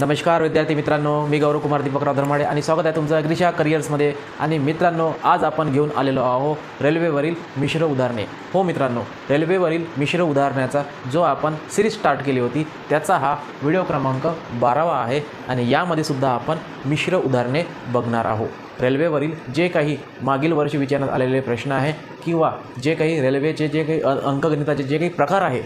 नमस्कार विद्यार्थी मित्रांनो. मी गौरव कुमार दीपकराव धर्माडे आणि स्वागत आहे तुमचं अग्रिशा करिअर्समध्ये आणि मित्रांनो आज आपण घेऊन आलेलो आहोत रेल्वेवरील मिश्र उदाहरणे. हो मित्रांनो रेल्वेवरील मिश्र उदाहरणाचा जो आपण सिरीज स्टार्ट केली होती त्याचा हा व्हिडिओ क्रमांक बारावा आहे. आणि यामध्ये सुद्धा आपण मिश्र उदाहरणे बघणार आहोत. रेल्वेवरील जे काही मागील वर्षी विचारण्यात आलेले प्रश्न आहे किंवा जे काही रेल्वेचे जे काही अंकगणिताचे जे काही प्रकार आहे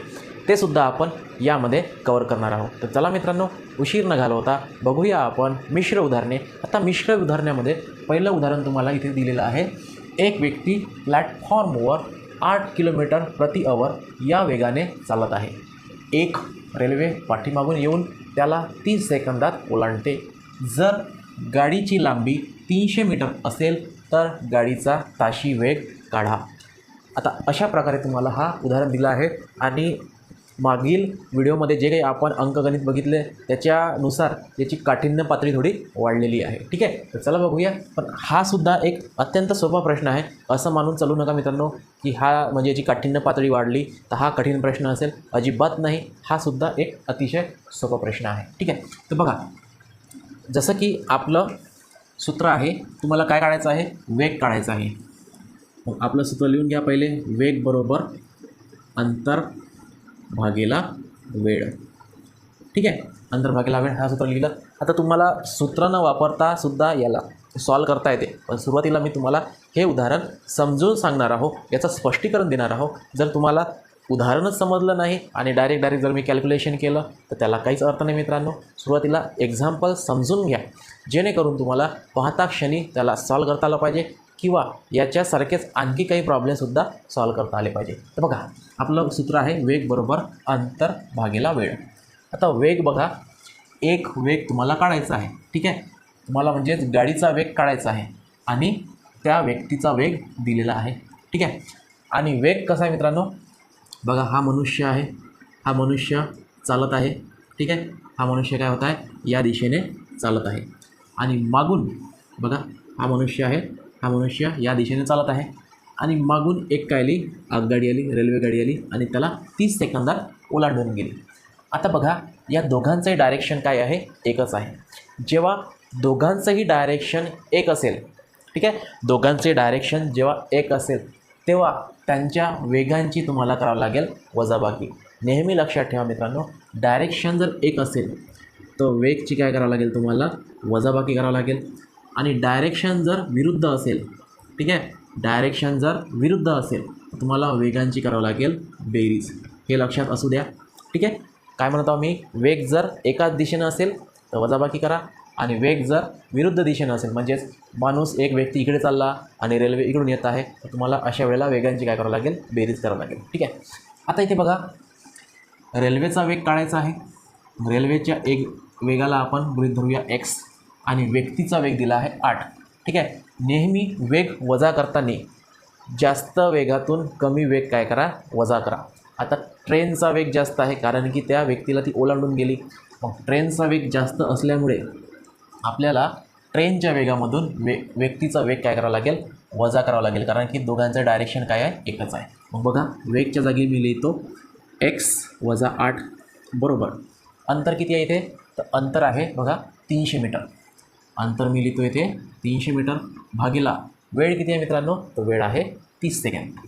ते सुद्धा आपण यामध्ये कवर करणार आहोत. तर चला मित्रांनो उशीर न घालवता बघूया आपण मिश्र उदाहरणे. आता मिश्र उदाहरणामध्ये पहिलं उदाहरण तुम्हाला इथे दिलेलं आहे. एक व्यक्ती प्लॅटफॉर्मवर आठ किलोमीटर प्रति अवर या वेगाने चालत आहे. एक रेल्वे पाठीमागून येऊन त्याला तीस सेकंदात ओलांडते. जर गाडीची लांबी तीनशे मीटर असेल तर गाडीचा ताशी वेग काढा. आता अशा प्रकारे तुम्हाला हा उदाहरण दिलं आहे आणि मागील व्हिडिओमध्ये जे काही आपण अंकगणित बघितले त्याच्यानुसार याची काठिण्य पातळी थोडी वाढलेली आहे. ठीक आहे? तर चला बघूया. पण हा सुद्धा एक अत्यंत सोपा प्रश्न आहे. असं मानून चालू नका मित्रांनो की हा म्हणजे याची काठिण्य पातळी वाढली तर हा कठीण प्रश्न असेल. अजिबात नाही. हा सुद्धा एक अतिशय सोपा प्रश्न आहे. ठीक आहे? तर बघा जसं की आपलं सूत्र आहे तुम्हाला काय काढायचं आहे? वेग काढायचा आहे. मग आपलं सूत्र लिहून घ्या पहिले. वेग बरोबर अंतर भागेला वेळ. ठीक आहे? अंतर भागेला वेळ हा सूत्र लिहिलं. आता तुम्हाला सूत्र न वापरता सुद्धा याला सॉल्व करता येते. पण सुरुवातीला मी तुम्हाला हे उदाहरण समजून सांगणार आहो. याचं स्पष्टीकरण देणार आहो. जर तुम्हाला उदाहरणच समजलं नाही आणि डायरेक्ट डायरेक्ट जर मी कॅल्क्युलेशन केलं तर त्याला काहीच अर्थ नाही मित्रांनो. सुरुवातीला एक्झाम्पल समजून घ्या. जेणेकरून तुम्हाला पाहता क्षणी त्याला सॉल्व करता आलं पाहिजे. किंवा याच्यासारखेच आणखी काही प्रॉब्लेमसुद्धा सॉल्व करता आले पाहिजे. तर बघा आपलं सूत्र आहे वेग बरोबर अंतर भागेला वेळ. आता वेग बघा एक वेग तुम्हाला काढायचा आहे ठीक आहे? तुम्हाला म्हणजेच गाडीचा वेग काढायचा आहे आणि त्या व्यक्तीचा वेग दिलेला आहे ठीक आहे? आणि वेग कसा आहे मित्रांनो? बघा हा मनुष्य आहे. हा मनुष्य चालत आहे ठीक आहे? हा मनुष्य काय होत आहे? या दिशेने चालत आहे. आणि मागून बघा हा मनुष्य आहे हा मनुष्य या दिशेने चालत आहे. आणि मागून एक काय आली आगगाडी आली रेल्वे गाडी आली आणि त्याला तीस सेकंदात ओलांडून गेली. आता बघा या दोघांचंही डायरेक्शन काय आहे? एकच आहे. जेव्हा दोघांचंही डायरेक्शन एक असेल ठीक आहे? दोघांचे डायरेक्शन जेव्हा एक असेल तेव्हा त्यांच्या वेगांची तुम्हाला करावं लागेल वजाबाकी. नेहमी लक्षात ठेवा मित्रांनो डायरेक्शन जर एक असेल तर वेगची काय करावं लागेल तुम्हाला? वजाबाकी करावं लागेल. आणि डायरेक्शन जर विरुद्ध असेल ठीक आहे? डायरेक्शन जर विरुद्ध असेल तुम्हाला वेगांची करावं लागेल बेरीज. हे लक्षात असू द्या ठीक आहे? काय म्हणतो मी? वेग जर एकाच दिशेनं असेल तर वजाबाकी करा. आणि वेग जर विरुद्ध दिशेनं असेल म्हणजेच माणूस एक व्यक्ती इकडे चालला आणि रेल्वे इकडून येत आहे तर तुम्हाला अशा वेळेला वेगांची काय करावं लागेल? बेरीज करावं लागेल ठीक आहे? आता इथे बघा रेल्वेचा वेग काढायचा आहे. रेल्वेच्या एक वेगाला आपण गृहित धरूया एक्स आणि व्यक्तीचा वेग दिला आहे आठ. ठीक आहे? नेहमी वेग वजा करताना जास्त वेगातून कमी वेग काय करा? वजा करा. आता ट्रेनचा वेग जास्त आहे कारण की त्या व्यक्तीला ती ओलांडून गेली. मग ट्रेनचा वेग जास्त असल्यामुळे आपल्याला ट्रेनच्या वेगामधून वे व्यक्तीचा वेग काय करावा लागेल? वजा करावा लागेल. कारण की दोघांचं डायरेक्शन काय आहे? एकच आहे. मग बघा वेगच्या जागी मी लिहितो एक्स वजा आठ. बरोबर. अंतर किती आहे इथे? तर अंतर आहे बघा तीनशे मीटर. अंतर मी लिहितो इथे तीनशे मीटर भागीला. वेळ किती आहे मित्रांनो? तर वेळ आहे तीस सेकंड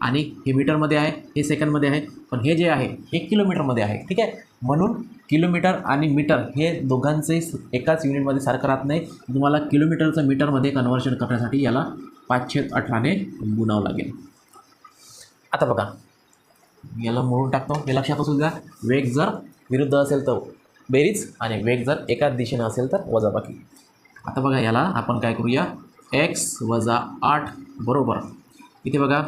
आणि हे मीटरमध्ये आहे हे सेकंडमध्ये आहे पण हे जे आहे हे किलोमीटरमध्ये आहे ठीक आहे? म्हणून किलोमीटर आणि मीटर हे दोघांचे एकाच युनिटमध्ये सारखं राहत नाही. तुम्हाला किलोमीटरचं मीटरमध्ये कन्व्हर्शन करण्यासाठी याला पाचशे अठराने गुणावं लागेल. आता बघा. याला मोडून टाकतो. हे लक्षात असू द्या. वेग जर विरुद्ध असेल तर. बेरीज आणि वेग जर एकाच दिशेने असेल तर वजाबाकी. आता बघा याला आपण काय करूया? एक्स वजा आठ बरोबर. इथे बघा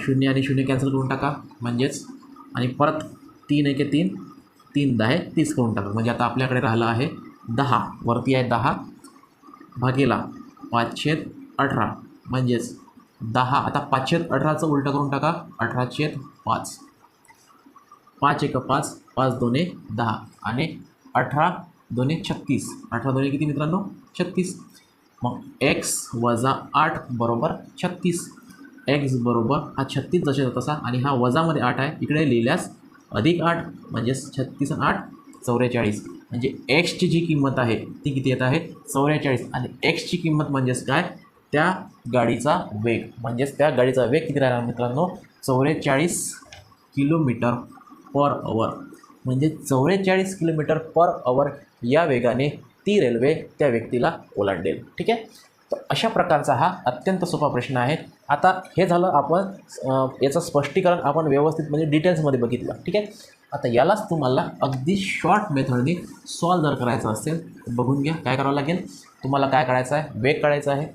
शून्य आणि शून्य कॅन्सल करून टाका म्हणजेच आणि परत तीन एके तीन तीन दहा तीस करून टाका. म्हणजे आता आपल्याकडे राहिलं आहे दहा. वरती आहे दहा भागेला पाचशे अठरा. म्हणजेच दहा. आता पाचशे अठराचं उलटं करून टाका अठराशेत पाच. पाच एक पाच पाच दोन दहा आणि अठरा दोने छत्तीस. अठरा दोन्ही किती मित्रांनो? छत्तीस. मग एक्स वजा आठ बरोबर छत्तीस. एक्स बरोबर हा छत्तीस जसे तसा आणि हा वजामध्ये आठ आहे. इकडे लिहिल्यास अधिक आठ म्हणजेच छत्तीस आणि आठ चौवेचाळीस म्हणजे एक्सची जी किंमत आहे ती किती येत आहे? चौवेचाळीस आणि एक्सची किंमत म्हणजेच काय? त्या गाडीचा वेग. म्हणजेच त्या गाडीचा वेग किती राहणार मित्रांनो? चौवेचाळीस किलोमीटर. पर अवर म्हणजे चौवेचाळीस किलोमीटर पर अवर या वेगाने ती रेल्वे त्या व्यक्तीला ओलांडेल. ठीक आहे? तर अशा प्रकारचा हा अत्यंत सोपा प्रश्न आहे. आता हे झालं आपण याचं स्पष्टीकरण आपण व्यवस्थित म्हणजे डिटेल्समध्ये बघितलं. ठीक आहे? आता यालाच तुम्हाला अगदी शॉर्ट मेथडने सॉल्व जर करायचं असेल तर बघून घ्या काय करावं लागेल? तुम्हाला काय करायचं आहे? वेग काढायचा आहे.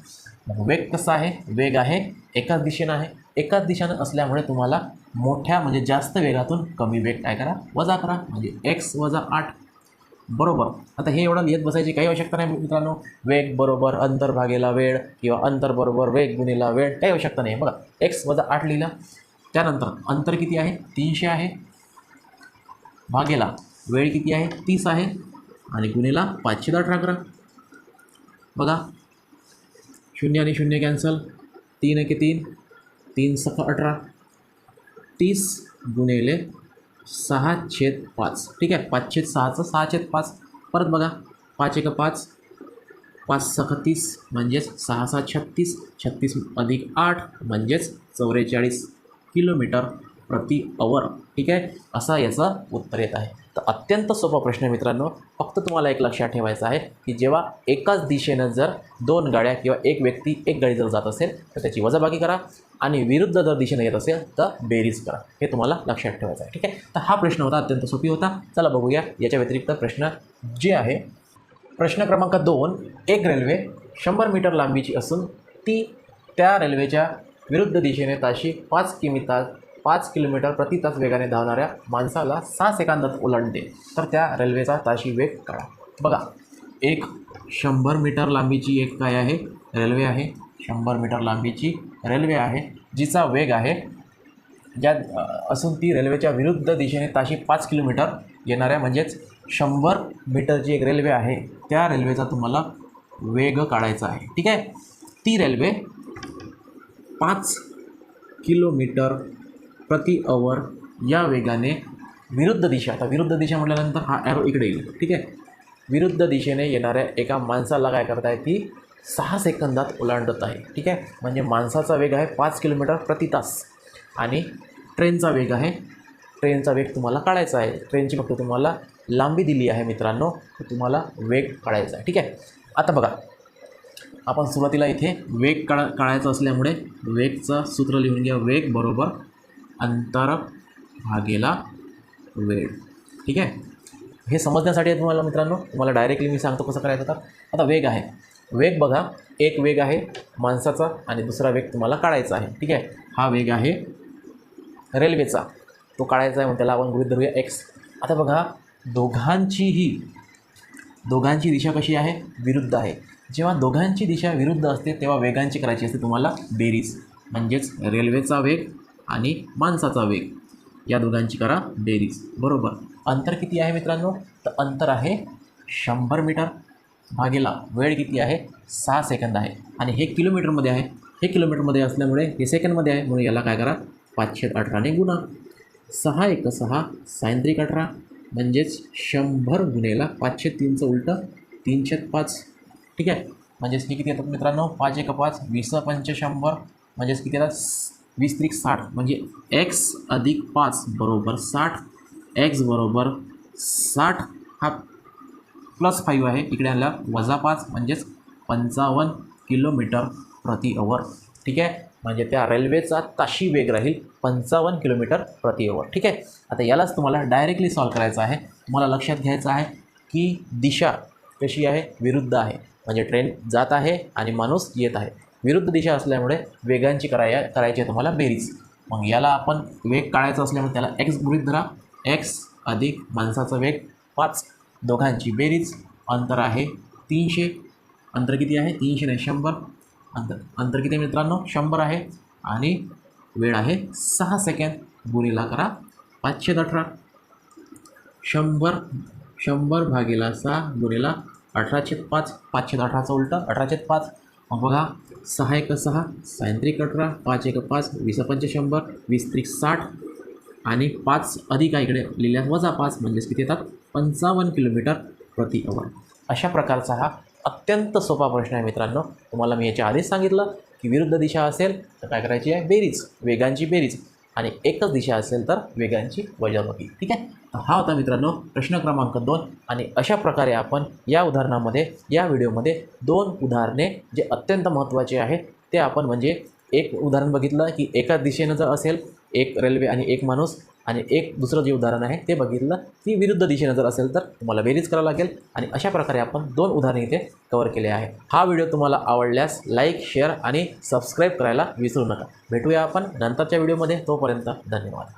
वेग कसा आहे? वेग आहे एकाच दिशेनं आहे. एकाच दिशेनं असल्यामुळे तुम्हाला मोठ्या म्हणजे जास्त वेगातून कमी वेग काय करा? वजा करा. म्हणजे एक्स वजा आठ. बरोबर. आता हे एवढं लिहित बसायची काही आवश्यकता नाही मित्रांनो. वेग बरोबर अंतर भागेला वेळ किंवा अंतर बरोबर वेग गुणेला वेळ काही आवश्यकता नाही. बघा एक्स वजा आठ लिहिला. त्यानंतर अंतर किती आहे? तीनशे आहे. भागेला वेळ किती आहे? तीस आहे. आणि गुन्हेला पाचशे अठरा करा बघा. शून्य आणि शून्य कॅन्सल. तीन एके तीन? तीन सख अठरा. तीस गुणेले सहा छेद पाच. ठीक आहे पाच छेद सहाचं सहा छेद पाच. परत बघा पाच एक पाच. पाच सख तीस म्हणजेच सहा सहा छत्तीस. छत्तीस अधिक आठ म्हणजेच चौवेचाळीस किलोमीटर. प्रति अवर ठीक आहे? असा याचं उत्तर येत आहे. तर अत्यंत सोपा प्रश्न आहे मित्रांनो. फक्त तुम्हाला एक लक्षात ठेवायचं आहे की जेव्हा एकाच दिशेनं जर दोन गाड्या किंवा एक व्यक्ती एक गाडी जर जात असेल तर त्याची वजाबाकी करा आणि विरुद्ध जर दिशेनं येत असेल तर बेरीज करा. हे तुम्हाला लक्षात ठेवायचं आहे ठीक आहे? तर हा प्रश्न होता अत्यंत सोपी होता. चला बघूया. याच्या व्यतिरिक्त प्रश्न जे आहे प्रश्न क्रमांक दोन एक रेल्वे शंभर मीटर लांबीची असून ती त्या रेल्वेच्या विरुद्ध दिशेने ताशी पाच किमी तास पाच किलोमीटर प्रति तास वेगाने धावणाऱ्या माणसाला सहा सेकंदात ओलांडते. तर त्या रेल्वेचा ताशी वेग काढा. बघा एक शंभर मीटर लांबीची एक काय आहे? रेल्वे आहे. शंभर मीटर लांबीची रेल्वे आहे जिचा वेग आहे. ज्या असून ती रेल्वेच्या विरुद्ध दिशेने ताशी पाच किलोमीटर येणाऱ्या म्हणजेच शंभर मीटरची एक रेल्वे आहे. त्या रेल्वेचा तुम्हाला वेग काढायचा आहे. ठीक आहे? ती रेल्वे पाच किलोमीटर प्रति अवर या वेगाने विरुद्ध दिशा. आता विरुद्ध दिशा म्हटल्यानंतर हा ॲरो इकडे येईल. ठीक आहे? विरुद्ध दिशेने येणाऱ्या एका माणसाला काय करताय ती सहा सेकंदात ओलांडत आहे. ठीक आहे? म्हणजे माणसाचा वेग आहे पाच किलोमीटर प्रति तास. आणि ट्रेनचा वेग आहे ट्रेनचा वेग तुम्हाला काढायचा आहे. ट्रेनची फक्त तुम्हाला लांबी दिली आहे मित्रांनो तुम्हाला वेग काढायचा आहे. ठीक आहे? आता बघा. आपण सुरुवातीला इथे वेग काढा काढायचा असल्यामुळे वेगचं सूत्र लिहून घ्या. वेग बरोबर अंतर भागेला वेळ. ठीक आहे? हे समजण्यासाठी तुम्हाला मित्रांनो तुम्हाला डायरेक्टली मी सांगतो कसं करायचं तर. आता वेग आहे. वेग बघा एक वेग आहे माणसाचा आणि दुसरा वेग तुम्हाला काढायचा आहे. ठीक आहे? हा वेग आहे रेल्वेचा. तो काढायचा आहे मग त्याला आपण गृहित धरूया एक्स आता बघा दोघांचीही दोघांची दिशा कशी आहे? विरुद्ध आहे. जेव्हा दोघांची दिशा विरुद्ध असते तेव्हा वेगांची करायची असते तुम्हाला बेरीज. म्हणजेच रेल्वेचा वेग आणि माणसाचा वेग. या दोघांची करा बेरीज. बरोबर. अंतर किती आहे मित्रांनो? तर अंतर आहे शंभर मीटर. भागेला वेळ किती आहे? सहा सेकंद आहे. आणि हे किलोमीटरमध्ये आहे. हे किलोमीटरमध्ये असल्यामुळे हे सेकंडमध्ये आहे. म्हणून याला काय करा? पाचशे अठराने गुणा. सहा एक सहा सायंत्रिक अठरा. म्हणजेच शंभर गुणेला पाचशे तीनचं उलटं तीनशे पाच. ठीक आहे? म्हणजेच हे किती येतात मित्रांनो? पाच एक पाच वीस पंच शंभर. म्हणजेच किती येतात? स- वीस त्रिक साठ म्हणजे एक्स अधिक पाच बरोबर साठ एक्स बरोबर साठ हा प्लस फाईव्ह आहे. इकडे आला वजा पाच म्हणजेच पंचावन्न किलोमीटर प्रति अवर ठीक आहे? म्हणजे त्या रेल्वेचा ताशी वेग राहील पंचावन्न किलोमीटर प्रति अवर ठीक आहे? आता यालाच तुम्हाला डायरेक्टली सॉल्व करायचं आहे. तुम्हाला लक्षात घ्यायचं आहे की दिशा कशी आहे? विरुद्ध आहे. म्हणजे ट्रेन जात आहे आणि माणूस येत आहे. विरुद्ध दिशा असल्यामुळे वेगांची कराया करायची आहे तुम्हाला बेरीज. मग याला आपण वेग काढायचा असल्यामुळे त्याला एक्स गृहित धरा. एक्स अधिक माणसाचा वेग पाच. दोघांची बेरीज. अंतर आहे तीनशे. अंतर किती आहे? तीनशे नाही शंभर. अंतर अंतर किती आहे मित्रांनो? शंभर आहे. आणि वेळ आहे सहा सेकंड गुणिला करा पाचशे अठरा. शंभर शंभर भागीला सहा गुणिला अठराशे पाच. पाचशे अठराचा उलटा अठराशे पाच. मग बघा सहा एक सहा सायंत्रिक अठरा पाच एक पाच वीस पंच शंभर वीस त्रिक साठ आणि पाच अधिक इकडे लिहिल्यास वजा पाच म्हणजेच किती येतात? पंचावन्न किलोमीटर प्रति अवर अशा प्रकारचा हा अत्यंत सोपा प्रश्न आहे मित्रांनो. तुम्हाला मी याच्या आधीच सांगितलं की विरुद्ध दिशा असेल तर काय करायची आहे? बेरीज वेगांची बेरीज. आणि एकच दिशा असेल तर वेगांची वजाबाकी. ठीक आहे? हा होता मित्रांनो प्रश्न क्रमांक दोन. आणि अशा प्रकारे आपण या उदाहरणामध्ये या व्हिडिओमध्ये दोन उदाहरणे जे अत्यंत महत्त्वाचे आहे ते आपण म्हणजे एक उदाहरण बघितलं की एकाच दिशेनं जर असेल एक रेल्वे आणि एक माणूस आणि एक दुसरं जे उदाहरण आहे ते बघितलं की विरुद्ध दिशेनं जर असेल तर तुम्हाला बेरीज करावं लागेल आणि अशा प्रकारे आपण दोन उदाहरणे इथे कवर केले आहे. हा व्हिडिओ तुम्हाला आवडल्यास लाईक शेअर आणि सबस्क्राईब करायला विसरू नका. भेटूया आपण नंतरच्या व्हिडिओमध्ये तोपर्यंत धन्यवाद.